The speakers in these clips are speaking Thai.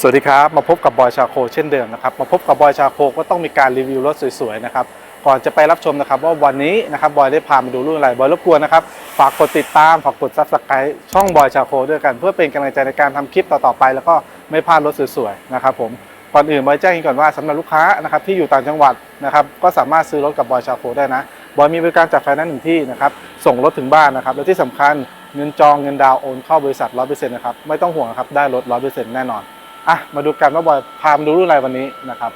สวัสดีครับ มาพบกับบอยชาโคเช่นเดิมนะครับ มาพบกับบอยชาโคก็ต้องมีการรีวิวรถสวยๆนะครับ ก่อนจะไปรับชมนะครับว่าวันนี้นะครับบอยได้พามาดูรุ่นอะไรบอยรบกวนนะครับ ฝากกดติดตาม ฝากกดซับสไครต์ช่องบอยชาโคด้วยกัน เพื่อเป็นกำลังใจในการทำคลิปต่อๆไป แล้วก็ไม่พลาดรถสวยๆนะครับผมก่อนอื่นบอยแจ้งก่อนว่าสำหรับลูกค้านะครับที่อยู่ต่างจังหวัดนะครับก็สามารถซื้อรถกับบอยชาโคได้นะบอยมีบริการจัดไฟแนนซ์หนึ่งที่นะครับส่งรถถึงบ้านนะครับและที่สำคัญเงินจองเงินดาวโอนเข้าบริษัท100%นะครับไม่ต้องห่วงครับได้รถ100%แน่นอน อะมาดูกันว่าบอยพามาดูรุ่นอะไรวันนี้นะครับ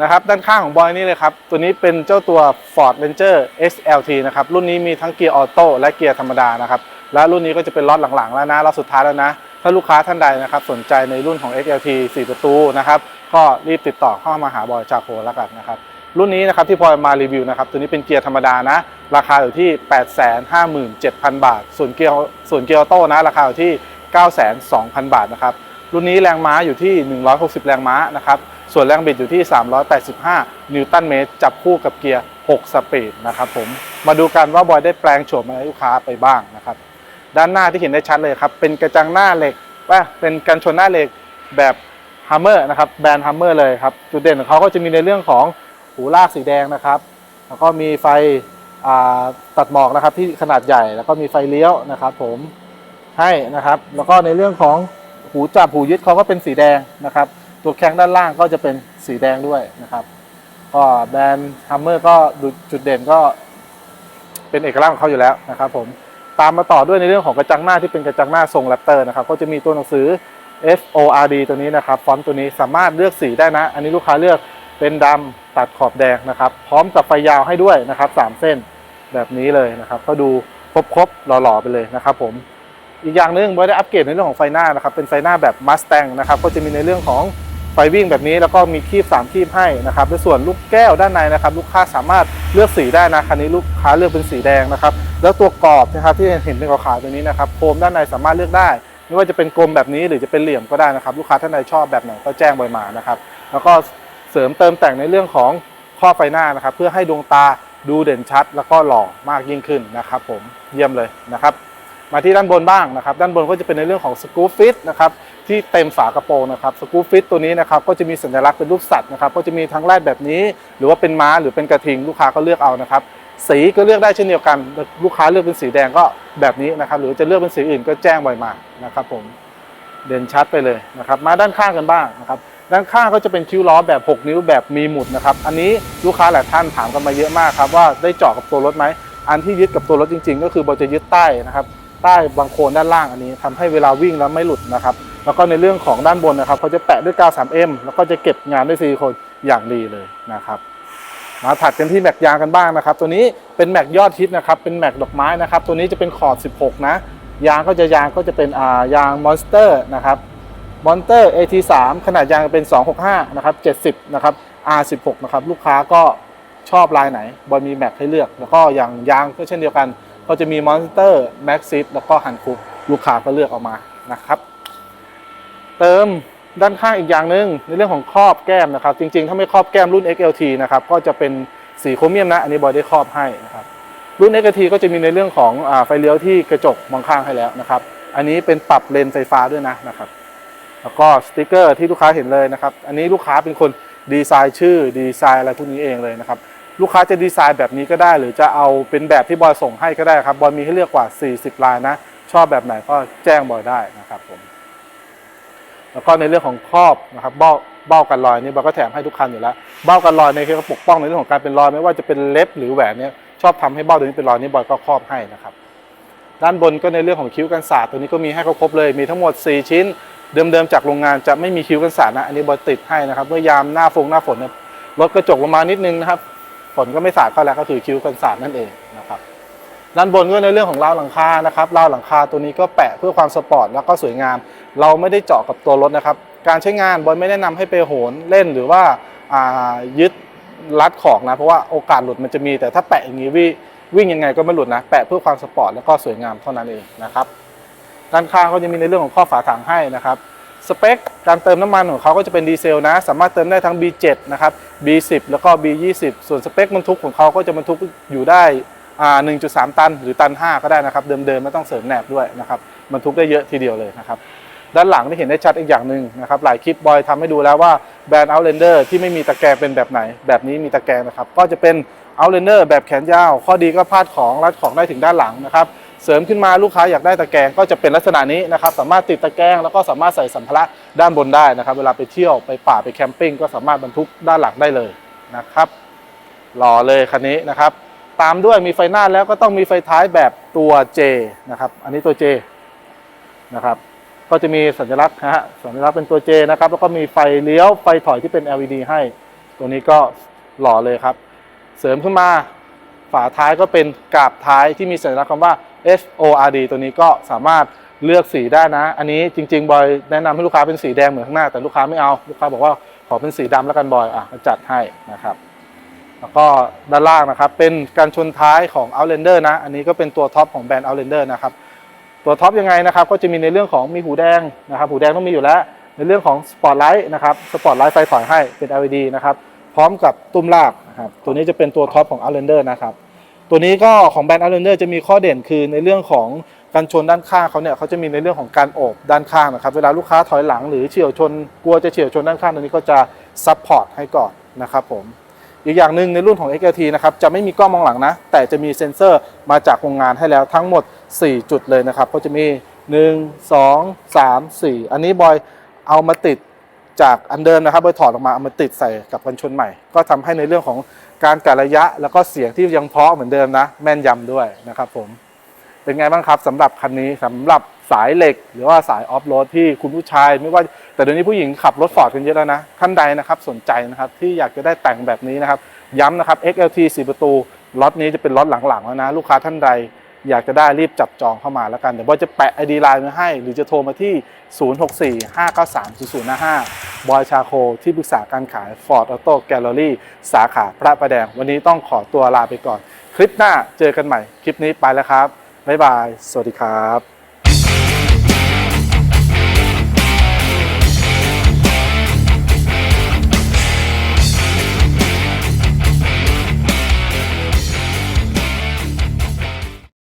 นะครับด้านข้างของบอยนี่เลยครับ ตัวนี้เป็นเจ้าตัว Ford Ranger SLT นะครับ รุ่นนี้มีทั้งเกียร์ออโต้และเกียร์ธรรมดานะครับ และรุ่นนี้ก็จะเป็นล็อตหลังๆ แล้วนะล็อตสุดท้ายแล้วนะ ถ้าลูกค้าท่านใดนะครับสนใจในรุ่นของ XLT 4 ประตูนะครับ ก็รีบติดต่อเข้ามาหาบอยจาโคแล้วกันนะครับ รุ่นนี้นะครับที่พอยมารีวิวนะครับ ตัวนี้เป็นเกียร์ธรรมดานะ ราคาอยู่ที่ 857,000 บาท ส่วนเกียร์ส่วนเกียร์ออโต้นะ ราคาอยู่ที่ 92,000 บาทนะครับ รุ่นนี้แรงม้าอยู่ที่ 160 แรงม้านะครับ ส่วนแรงบิดอยู่ที่ 385 นิวตันเมตร จับคู่กับเกียร์ 6 สปีดนะครับผม มาดูกันว่าบอยได้แปลงโฉมอะไรให้ลูกค้าไปบ้างนะครับ ด้านหน้าที่เห็นได้ชัดเลยครับ เป็นกระจังหน้าเหล็กว่าเป็นกันชนหน้าเหล็กแบบฮัมเมอร์นะครับ แบรนด์ฮัมเมอร์เลยครับ จุดเด่นของเขาก็จะมีในเรื่องของหูลากสีแดงนะครับ แล้วก็มีไฟตัดหมอกนะครับที่ขนาดใหญ่ แล้วก็มีไฟเลี้ยวนะครับผม ให้นะครับ แล้วก็ในเรื่องของหูจับหูยึดเขาก็เป็นสีแดงนะครับ ตัวแข้งด้านล่างก็จะเป็นสีแดงด้วยนะครับ ก็แบรนด์ฮัมเมอร์ก็จุดเด่นก็เป็นเอกลักษณ์ของเขาอยู่แล้วนะครับผมตามมาต่อด้วยในเรื่องของกระจังหน้าที่เป็นกระจังหน้าทรงแรปเตอร์นะครับก็จะมีตัวหนังสือ F O R D ตัวนี้นะครับฟอนต์ตัวนี้สามารถเลือกสีได้นะ อันนี้ลูกค้าเลือกเป็นดำตัดขอบแดงนะครับ พร้อมกับไฟยาวให้ด้วยนะครับสามเส้นแบบนี้เลยนะครับ ก็ดูครบๆหล่อๆไปเลยนะครับผม อีกอย่างหนึงบอยได้อัปเกรดในเรื่องของไฟหน้านะครับเป็นไฟหน้าแบบ Mustang นะครับก็จะมีในเรื่องของไฟวิ่งแบบนี้แล้วก็มีคีบ3คีบให้นะครับในส่วนลูกแก้วด้านในนะครับ ลูกค้าสามารถเลือกสีได้นะคันนี้ลูกค้าเลือกเป็นสีแดงนะครับ แล้วตัวกรอบนะครับที่เห็นเป็นขาวๆตัวนี้นะครับโคมด้านในสามารถเลือกได้ ไม่ว่าจะเป็นกลมแบบนี้หรือจะเป็นเหลี่ยมก็ได้นะครับ ลูกค้าท่านใดชอบแบบไหนก็แจ้งบอยมานะครับ แล้วก็เสริมเติมแต่งในเรื่องของข้อไฟหน้านะครับ เพื่อให้ดวงตาดูเด่นชัด แล้วก็หล่อมากยิ่งขึ้นนะครับ ผมเยี่ยมเลยนะครับ มาที่ด้านบนบ้างนะครับ ด้านบนก็จะเป็นในเรื่องของสกู๊ฟิตนะครับที่เต็มฝากระโปรงนะครับสกู๊ฟิตตัวนี้นะครับก็จะมีสัญลักษณ์เป็นรูปสัตว์นะครับก็จะมีทั้งแรดแบบนี้ หรือว่าเป็นม้าหรือเป็นกระทิงลูกค้าก็เลือกเอานะครับสีก็เลือกได้เช่นเดียวกัน ลูกค้าเลือกเป็นสีแดงก็แบบนี้นะครับ หรือจะเลือกเป็นสีอื่นก็แจ้งไว้มานะครับผมเด่นชัดไปเลยนะครับ มาด้านข้างกันบ้างนะครับด้านข้างก็จะเป็นคิ้วล้อแบบ 6 นิ้วแบบมีหมุดนะครับ อันนี้ลูกค้าหลายท่านถามกันมาเยอะมากครับว่าได้เจาะกับตัวรถไหม อันที่ยึดกับตัวรถจริง ๆ ก็คือเราจะยึดใต้นะครับ ใต้บางโคนด้านล่างอันนี้ทำให้เวลาวิ่งแล้วไม่หลุดนะครับ แล้วก็ในเรื่องของด้านบนนะครับเขาจะแปะด้วยกาว 3M แล้วก็จะเก็บงานด้วยซิลิโคนอย่างดีเลยนะครับมาถัดกันที่แม็กยางกันบ้างนะครับ ตัวนี้เป็นแม็กยอดฮิตนะครับเป็นแม็กดอกไม้นะครับ ตัวนี้จะเป็นขอบ16 นะยางก็จะยางก็จะเป็นอ่ายางมอนสเตอร์นะครับมอนสเตอร์ AT3 ขนาดยางเป็น 265 นะครับ 70 นะครับ R16 นะครับ ลูกค้าก็ชอบลายไหน บอยมีแม็กให้เลือก แล้วก็อย่างยางก็เช่นเดียวกัน ก็จะมีมอนสเตอร์แม็กซิสแล้วก็ฮันคุกลูกค้าก็เลือกออกมานะครับ เติมด้านข้างอีกอย่างหนึ่งในเรื่องของครอบแก้มนะครับ จริงๆ ถ้าไม่ครอบแก้มรุ่น XLT นะครับก็จะเป็นสีโครเมียมนะอันนี้บอยได้ครอบให้นะครับรุ่น XLT ก็จะมีในเรื่องของอไฟเลี้ยวที่กระจกมองข้างให้แล้วนะครับ อันนี้เป็นปรับเลนไฟฟ้าด้วยนะนะครับ แล้วก็สติกเกอร์ที่ลูกค้าเห็นเลยนะครับ อันนี้ลูกค้าเป็นคนดีไซน์ชื่อดีไซน์อะไรพวกนี้เองเลยนะครับ ลูกค้าจะดีไซน์แบบนี้ก็ได้ หรือจะเอาเป็นแบบที่บอยส่งให้ก็ได้ครับบอยมีให้เลือกกว่า 40 ลายนะ ชอบแบบไหนก็แจ้งบอยได้นะครับผมแล้วก็ในเรื่องของครอบนะครับเบ้าเบ้ากันรอยนี่บอยก็แถมให้ทุกคันอยู่แล้วเบ้ากันรอยในยก็ปกป้องในเรื่องของการเป็นรอยไม่ว่าจะเป็นเล็บหรือแหวนเนี่ยชอบทำให้เบ้าตัวนี้เป็นรอยนี่บอยก็ครอบให้นะครับด้านบนก็ในเรื่องของคิ้วกันสาดตัวนี้ก็มีให้ครบเลย มีทั้งหมด 4 ชิ้น เดิมๆจากโรงงานจะไม่มีคิ้วกันสาดนะ อันนี้บอยติดให้นะครับ เมื่อยามหน้าฟงหน้าฝนเนี่ยลดกระจกลงมานิดนึงนะครับ ฝนก็ไม่สาดเข้าแล้วก็คือคิ้วกันสาดนั่นเองนะครับด้านบนก็ในเรื่องของราวหลังคานะครับราวหลังคาตัวนี้ก็แปะเพื่อความสปอร์ตแล้วก็สวยงาม เราไม่ได้เจาะกับตัวรถนะครับ การใช้งานบอยไม่แนะนำให้ไปโหนเล่นหรือว่าอ่ายึดรัดของนะเพราะว่าโอกาสหลุดมันจะมีแต่ถ้าแปะอย่างนี้วิ่งวิ่งยังไงก็ไม่หลุดนะ แปะเพื่อความสปอร์ตแล้วก็สวยงามเท่านั้นเองนะครับด้านข้างก็จะมีในเรื่องของข้อฝาถังให้นะครับ สเปคการเติมน้ำมันของเขาก็จะเป็นดีเซลนะ สามารถเติมได้ทั้ง B7 นะครับ B10 แล้วก็ B20 ส่วนสเปคบรรทุกของเขาก็จะบรรทุกอยู่ได้อ่า1.3 ตัน หรือตัน 5 ก็ได้นะครับ เดิมๆไม่ต้องเสริมแหนบด้วยนะครับบรรทุกได้เยอะทีเดียวเลยนะครับ ด้านหลังที่เห็นได้ชัดอีกอย่างหนึ่งนะครับ หลายคลิปบอยทำให้ดูแล้วว่าแบรนด์ Outlander ที่ไม่มีตะแกรงเป็นแบบไหน แบบนี้มีตะแกรงนะครับ ก็จะเป็น Outlander แบบแขนยาว ข้อดีก็พาดของรัดของได้ถึงด้านหลังนะครับ เสริมขึ้นมาลูกค้าอยากได้ตะแกรงก็จะเป็นลักษณะนี้นะครับสามารถติดตะแกรงแล้วก็สามารถใส่สัมภาระด้านบนได้นะครับ เวลาไปเที่ยวไปป่าไปแคมปิ้งก็สามารถบรรทุกด้านหลังได้เลยนะครับหล่อเลยคันนี้นะครับ ตามด้วยมีไฟหน้าแล้วก็ต้องมีไฟท้ายแบบตัว J นะครับอันนี้ตัว J นะครับก็จะมีสัญลักษณ์นะฮะสัญลักษณ์เป็นตัว J นะครับแล้วก็มีไฟเลี้ยวไฟถอยที่เป็น LED ให้ ตัวนี้ก็หล่อเลยครับ เสริมขึ้นมาฝาท้ายก็เป็นกาบท้ายที่มีสัญลักษณ์คำว่า F O R D ตัวนี้ก็สามารถเลือกสีได้นะ อันนี้จริง ๆ บอยแนะนำให้ลูกค้าเป็นสีแดงเหมือนข้างหน้า แต่ลูกค้าไม่เอา ลูกค้าบอกว่าขอเป็นสีดำแล้วกันบอย อะจัดให้นะครับ แล้วก็ด้านล่างนะครับ เป็นการชนท้ายของ Outlander นะ อันนี้ก็เป็นตัวท็อปของแบรนด์ Outlander นะครับ ตัวท็อปยังไงนะครับ ก็จะมีในเรื่องของมีหูแดงนะครับ หูแดงต้องมีอยู่แล้ว ในเรื่องของสปอตไลท์นะครับ สปอตไลท์ไฟถอยให้เป็น LED นะครับ พร้อมกับตุ้มลากนะครับ ตัวนี้จะเป็นตัวท็อปของ Outlander นะครับ ตัวนี้ก็ของแบรนด์ Outlander จะมีข้อเด่นคือในเรื่องของการชนด้านข้างเขาเนี่ยเขาจะมีในเรื่องของการโอบด้านข้างนะครับ เวลาลูกค้าถอยหลังหรือเฉียวชนกลัวจะเฉียวชนด้านข้างตัวนี้ก็จะซับพอร์ตให้ก่อนนะครับผมอีกอย่างหนึ่งในรุ่นของ XLT นะครับจะไม่มีกล้องมองหลังนะ แต่จะมีเซ็นเซอร์มาจากโรงงานให้แล้วทั้งหมด 4 จุดเลยนะครับ ก็จะมี 1 2 3 4 อันนี้บอยเอามาติดจากอันเดิมนะครับบอยถอดออกมาเอามาติดใส่กับกันชนใหม่ ก็ทำให้ในเรื่องของ การกะระยะแล้วก็เสียงที่ยังเพาะเหมือนเดิมนะ แม่นยำด้วยนะครับผมเป็นไงบ้างครับสำหรับคันนี้สำหรับสายเหล็ก หรือว่าสายออฟโรดที่คุณผู้ชาย ไม่ว่าแต่เดี๋ยวนี้ผู้หญิงขับรถฟอร์ดกันเยอะแล้วนะท่านใดนะครับสนใจนะครับที่อยากจะได้แต่งแบบนี้นะครับ ย้ำนะครับ XLT 4 ประตูล็อตนี้จะเป็นล็อตหลังๆแล้วนะ ลูกค้าท่านใด อยากจะได้รีบจับจองเข้ามาแล้วกัน เดี๋ยวบอยจะแปะอดีไลน์มาให้ หรือจะโทรมาที่ 0645930055 บอยชาโค ที่ปรึกษาการขาย Ford Auto Gallery สาขาพระประแดง วันนี้ต้องขอตัวลาไปก่อน คลิปหน้าเจอกันใหม่ คลิปนี้ไปแล้วครับ บ๊ายบาย สวัสดีครับ